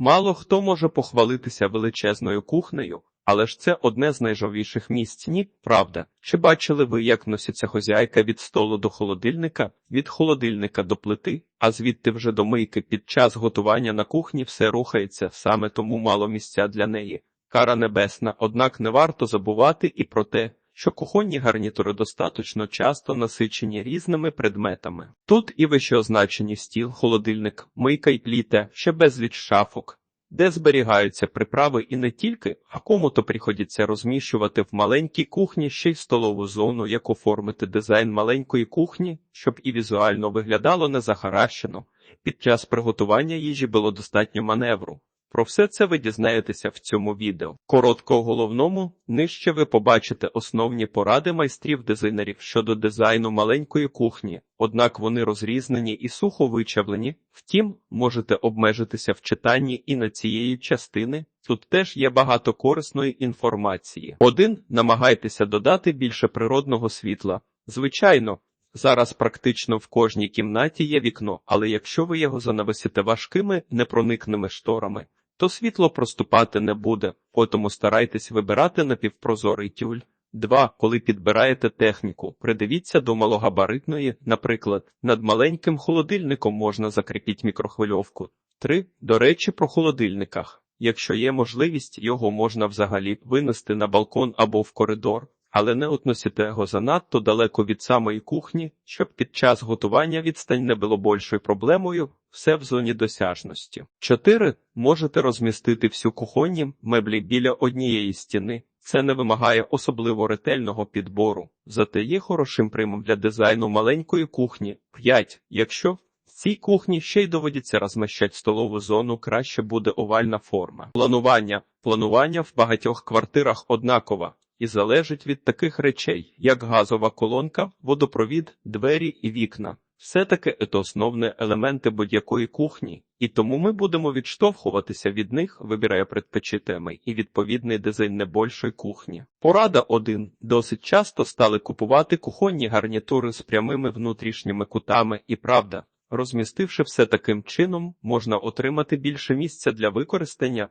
Мало хто може похвалитися величезною кухнею, але ж це одне з найжовіших місць, ні, правда. Чи бачили ви, як носиться хозяйка від столу до холодильника, від холодильника до плити, а звідти вже до мийки під час готування на кухні все рухається, саме тому мало місця для неї. Кара небесна, однак не варто забувати і про те, що кухонні гарнітури достатньо часто насичені різними предметами. Тут і вищеозначені стіл, холодильник, мийка й пліта, ще безліч шафок, де зберігаються приправи і не тільки, а кому-то приходиться розміщувати в маленькій кухні ще й столову зону, як оформити дизайн маленької кухні, щоб і візуально виглядало незахаращено. Під час приготування їжі було достатньо маневру. Про все це ви дізнаєтеся в цьому відео. Коротко головному, нижче ви побачите основні поради майстрів-дизайнерів щодо дизайну маленької кухні, однак вони розрізнені і сухо вичавлені. Втім, можете обмежитися в читанні і на цієї частини. Тут теж є багато корисної інформації. Один намагайтеся додати більше природного світла. Звичайно, Зараз практично в кожній кімнаті є вікно, але якщо ви його занавесите важкими непроникними шторами, то світло проступати не буде, тому старайтесь вибирати напівпрозорий тюль. 2. Коли підбираєте техніку, придивіться до малогабаритної, наприклад, над маленьким холодильником можна закріпити мікрохвильовку. 3. До речі, про холодильниках. Якщо є можливість, його можна взагалі винести на балкон або в коридор, але не относите його занадто далеко від самої кухні, щоб під час готування відстань не було більшою проблемою, все в зоні досяжності. 4. Можете розмістити всю кухонні меблі біля однієї стіни. Це не вимагає особливо ретельного підбору, зате є хорошим примом для дизайну маленької кухні. 5. Якщо в цій кухні ще й доводиться розміщати столову зону, краще буде овальна форма. Планування. Планування в багатьох квартирах однакове і залежить від таких речей, як газова колонка, водопровід, двері і вікна. Все-таки це основні елементи будь-якої кухні, і тому ми будемо відштовхуватися від них, вибирає предпочитаємий і відповідний дизайн небольшої кухні. Порада 1. Досить часто стали купувати кухонні гарнітури з прямими внутрішніми кутами, і правда, розмістивши все таким чином, можна отримати більше місця для використання.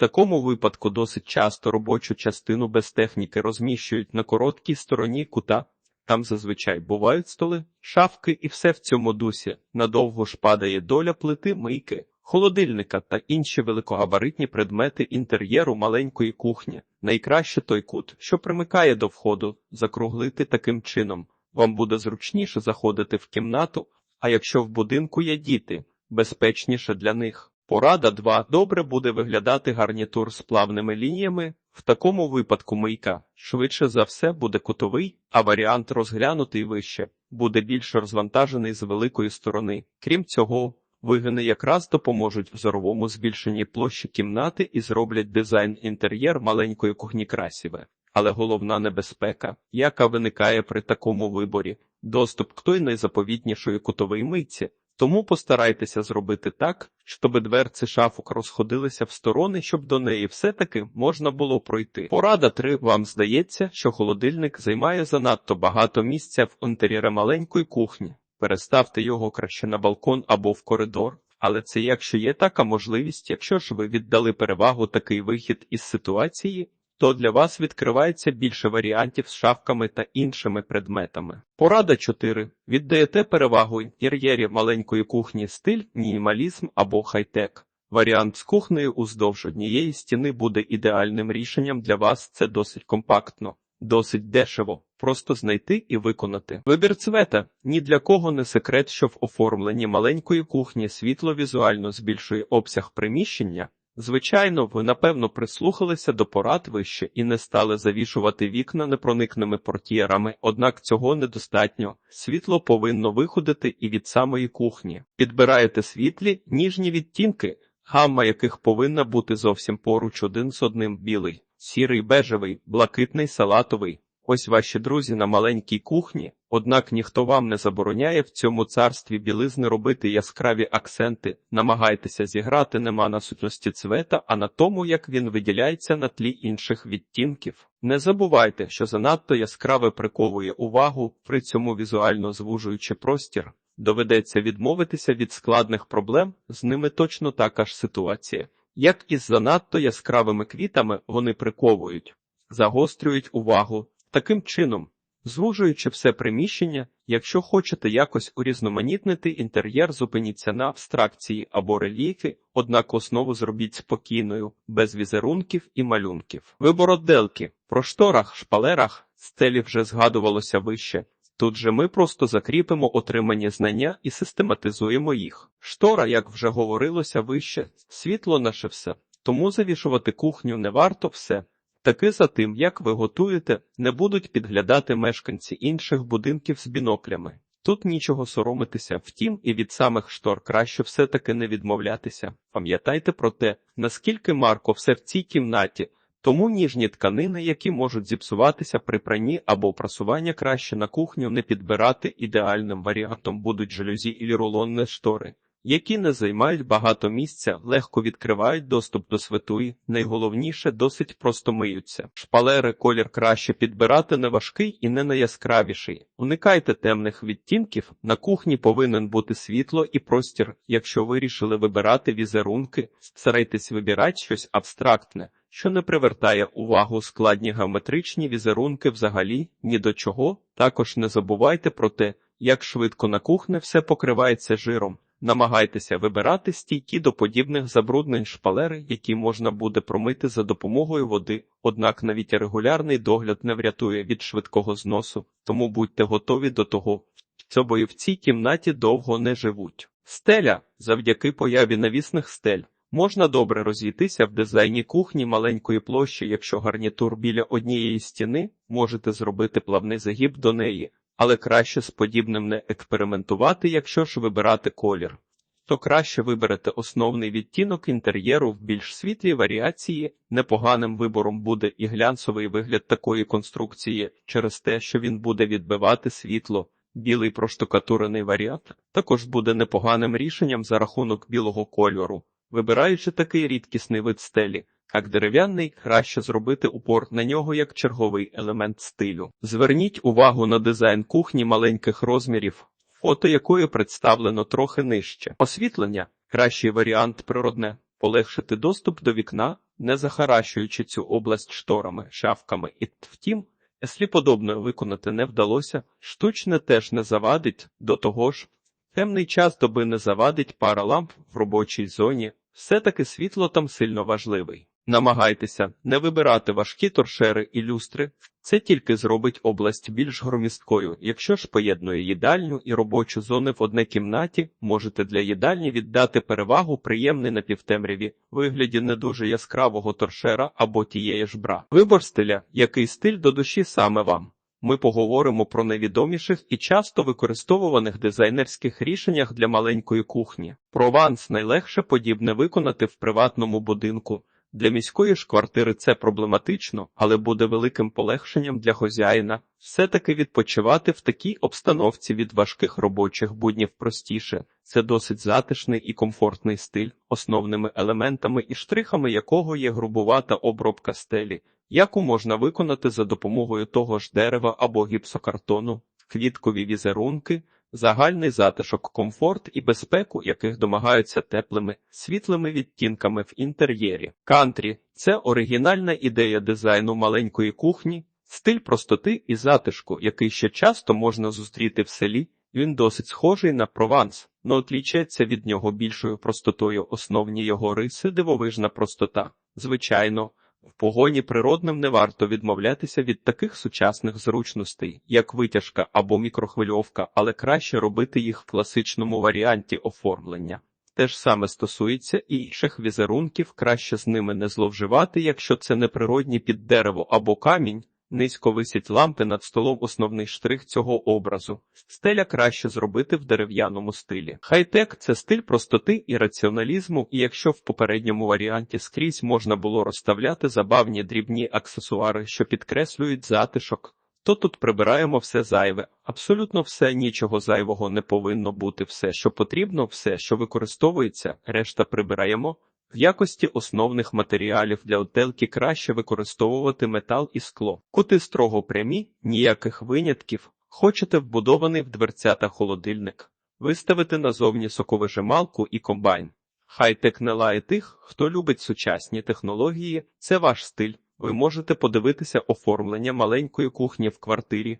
Такому випадку досить часто робочу частину без техніки розміщують на короткій стороні кута. Там зазвичай бувають столи, шафки і все в цьому дусі. Надовго ж падає доля плити мийки, холодильника та інші великогабаритні предмети інтер'єру маленької кухні. Найкраще той кут, що примикає до входу, закруглити таким чином. Вам буде зручніше заходити в кімнату, а якщо в будинку є діти, безпечніше для них. Порада 2. Добре буде виглядати гарнітур з плавними лініями. В такому випадку мийка швидше за все буде кутовий, а варіант розглянутий вище буде більш розвантажений з великої сторони. Крім цього, вигини якраз допоможуть в зоровому збільшенні площі кімнати і зроблять дизайн інтер'єр маленької кухні красиве. Але головна небезпека, яка виникає при такому виборі, доступ к той найзаповітнішої кутової мийці. Тому постарайтеся зробити так, щоб дверці шафок розходилися в сторони, щоб до неї все-таки можна було пройти. Порада 3. Вам здається, що холодильник займає занадто багато місця в інтер'єрі маленької кухні. Переставте його краще на балкон або в коридор. Але це якщо є така можливість, якщо ж ви віддали перевагу такий вихід із ситуації, то для вас відкривається більше варіантів з шафками та іншими предметами. Порада 4. Віддаєте перевагу інтер'єрі маленької кухні стиль, мінімалізм або хай-тек. Варіант з кухнею уздовж однієї стіни буде ідеальним рішенням для вас. Це досить компактно, досить дешево, просто знайти і виконати. Вибір цвета ні для кого не секрет, що в оформленні маленької кухні світло візуально збільшує обсяг приміщення. Звичайно, ви напевно прислухалися до порад вище і не стали завішувати вікна непроникними портьєрами, однак цього недостатньо. Світло повинно виходити і від самої кухні. Підбираєте світлі, ніжні відтінки, гамма яких повинна бути зовсім поруч один з одним білий, сірий, бежевий, блакитний, салатовий. Ось ваші друзі на маленькій кухні, однак ніхто вам не забороняє в цьому царстві білизни робити яскраві акценти, намагайтеся зіграти нема на сутності цвета, а на тому, як він виділяється на тлі інших відтінків. Не забувайте, що занадто яскраве приковує увагу, при цьому візуально звужуючи простір, доведеться відмовитися від складних проблем, з ними точно така ж ситуація. Як із занадто яскравими квітами вони приковують, загострюють увагу. Таким чином, звужуючи все приміщення, якщо хочете якось урізноманітнити інтер'єр, зупиніться на абстракції або рельєфі, однак основу зробіть спокійною, без візерунків і малюнків. Вибор отделки. Про шторах, шпалерах, стелі вже згадувалося вище. Тут же ми просто закріпимо отримані знання і систематизуємо їх. Штора, як вже говорилося вище, світло наше все, тому завішувати кухню не варто все. Таки за тим, як ви готуєте, не будуть підглядати мешканці інших будинків з біноклями. Тут нічого соромитися, втім, і від самих штор краще все-таки не відмовлятися. Пам'ятайте про те, наскільки марко все в цій кімнаті, тому ніжні тканини, які можуть зіпсуватися при пранні або прасуванні, краще на кухню не підбирати. Ідеальним варіантом будуть жалюзі і рулонні штори, які не займають багато місця, легко відкривають доступ до святої, найголовніше досить просто миються. Шпалери колір краще підбирати не важкий і не найяскравіший. Уникайте темних відтінків. На кухні повинен бути світло і простір. Якщо вирішили вибирати візерунки, старайтесь вибирати щось абстрактне що не привертає увагу складні геометричні візерунки взагалі ні до чого. Також не забувайте про те, як швидко на кухні все покривається жиром. Намагайтеся вибирати стійкі до подібних забруднень шпалери, які можна буде промити за допомогою води, однак навіть регулярний догляд не врятує від швидкого зносу, тому будьте готові до того, що в цій кімнаті довго не живуть. Стеля завдяки появі навісних стель. Можна добре розійтися в дизайні кухні маленької площі, якщо гарнітур біля однієї стіни, можете зробити плавний загіб до неї, але краще з подібним не експериментувати, якщо ж вибирати колір. То краще виберете основний відтінок інтер'єру в більш світлій варіації, непоганим вибором буде і глянцевий вигляд такої конструкції через те, що він буде відбивати світло. Білий проштукатурений варіант також буде непоганим рішенням за рахунок білого кольору. Вибираючи такий рідкісний вид стелі, як дерев'яний, краще зробити упор на нього як черговий елемент стилю. Зверніть увагу на дизайн кухні маленьких розмірів, фото якої представлено трохи нижче. Освітлення кращий варіант природне, полегшити доступ до вікна, не захаращуючи цю область шторами, шафками і втім. Якщо подобно виконати не вдалося, штучне теж не завадить, до того ж, темний час доби не завадить пара ламп в робочій зоні, все-таки світло там сильно важливий. Намагайтеся не вибирати важкі торшери і люстри, це тільки зробить область більш громісткою. Якщо ж поєднує їдальню і робочу зони в одній кімнаті, можете для їдальні віддати перевагу приємний напівтемряві, вигляді не дуже яскравого торшера або тієї ж бра. Вибор стиля, який стиль до душі саме вам. Ми поговоримо про найвідоміших і часто використовуваних дизайнерських рішеннях для маленької кухні. Прованс найлегше подібне виконати в приватному будинку. Для міської ж квартири це проблематично, але буде великим полегшенням для хозяїна. Все-таки відпочивати в такій обстановці від важких робочих буднів простіше. Це досить затишний і комфортний стиль, основними елементами і штрихами якого є грубувата обробка стелі яку можна виконати за допомогою того ж дерева або гіпсокартону, квіткові візерунки, загальний затишок, комфорт і безпеку, яких домагаються теплими, світлими відтінками в інтер'єрі. Кантрі це оригінальна ідея дизайну маленької кухні, стиль простоти і затишку, який ще часто можна зустріти в селі. Він досить схожий на прованс, но отлічається від нього більшою простотою основні його риси дивовижна простота. Звичайно, в погоні природним не варто відмовлятися від таких сучасних зручностей, як витяжка або мікрохвильовка, але краще робити їх в класичному варіанті оформлення. Те ж саме стосується і інших візерунків, краще з ними не зловживати, якщо це не природні під дерево або камінь, Низько висять лампи над столом основний штрих цього образу. Стеля краще зробити в дерев'яному стилі. Хай-тек це стиль простоти і раціоналізму, і якщо в попередньому варіанті скрізь можна було розставляти забавні дрібні аксесуари, що підкреслюють затишок, то тут прибираємо все зайве. Абсолютно все нічого зайвого не повинно бути, все, що потрібно, все, що використовується, решта прибираємо. В якості основних матеріалів для отелки краще використовувати метал і скло. Кути строго прямі, ніяких винятків. Хочете вбудований в дверцята холодильник, виставити назовні соковижималку і комбайн. Хай-тек не лає тих, хто любить сучасні технології, це ваш стиль. Ви можете подивитися оформлення маленької кухні в квартирі.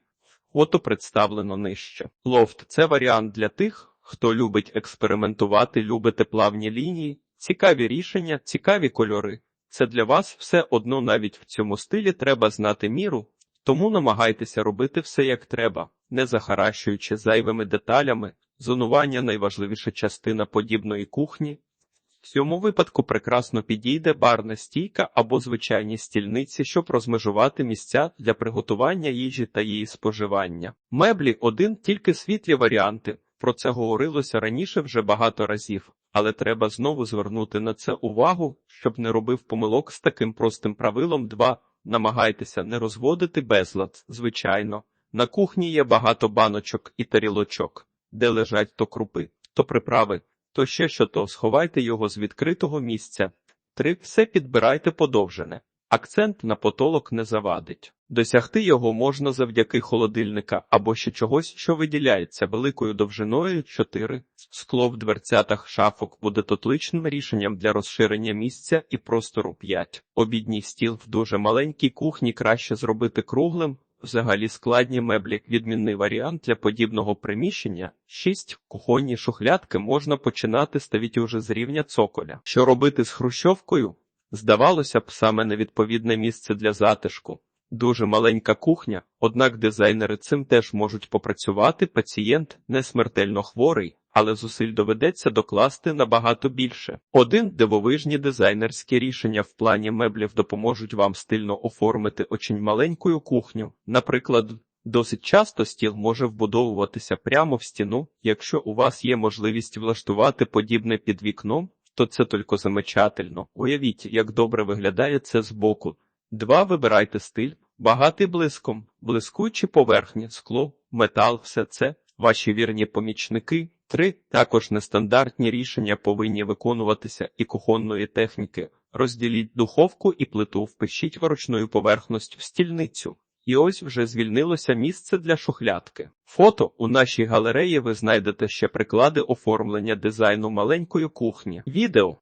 Фото представлено нижче. Лофт це варіант для тих, хто любить експериментувати, любите плавні лінії, цікаві рішення, цікаві кольори. Це для вас все одно навіть в цьому стилі треба знати міру, тому намагайтеся робити все як треба, не захаращуючи зайвими деталями. Зонування найважливіша частина подібної кухні. В цьому випадку прекрасно підійде барна стійка або звичайні стільниці, щоб розмежувати місця для приготування їжі та її споживання. Меблі один тільки світлі варіанти. Про це говорилося раніше вже багато разів, але треба знову звернути на це увагу, щоб не робив помилок з таким простим правилом 2. Намагайтеся не розводити безлад, звичайно. На кухні є багато баночок і тарілочок, де лежать то крупи, то приправи, то ще що то сховайте його з відкритого місця. 3. Все підбирайте подовжене. Акцент на потолок не завадить. Досягти його можна завдяки холодильника або ще чогось, що виділяється великою довжиною 4. Скло в дверцятах шафок буде тотличним рішенням для розширення місця і простору 5. Обідній стіл в дуже маленькій кухні краще зробити круглим. Взагалі складні меблі відмінний варіант для подібного приміщення. 6. Кухонні шухлядки можна починати ставити уже з рівня цоколя. Що робити з хрущовкою? Здавалося б, саме невідповідне місце для затишку. Дуже маленька кухня, однак дизайнери цим теж можуть попрацювати. Пацієнт не смертельно хворий, але зусиль доведеться докласти набагато більше. Один дивовижні дизайнерські рішення в плані меблів допоможуть вам стильно оформити очень маленькою кухню. Наприклад, досить часто стіл може вбудовуватися прямо в стіну. Якщо у вас є можливість влаштувати подібне під вікном, то це тільки замечательно. Уявіть, як добре виглядає це збоку. Два. Вибирайте стиль, багатий блиском, блискучі поверхні, скло, метал, все це ваші вірні помічники. Три. Також нестандартні рішення повинні виконуватися і кухонної техніки. Розділіть духовку і плиту, впишіть ворочною поверхністю в стільницю. І ось вже звільнилося місце для шухлядки. Фото у нашій галереї ви знайдете ще приклади оформлення дизайну маленької кухні. Відео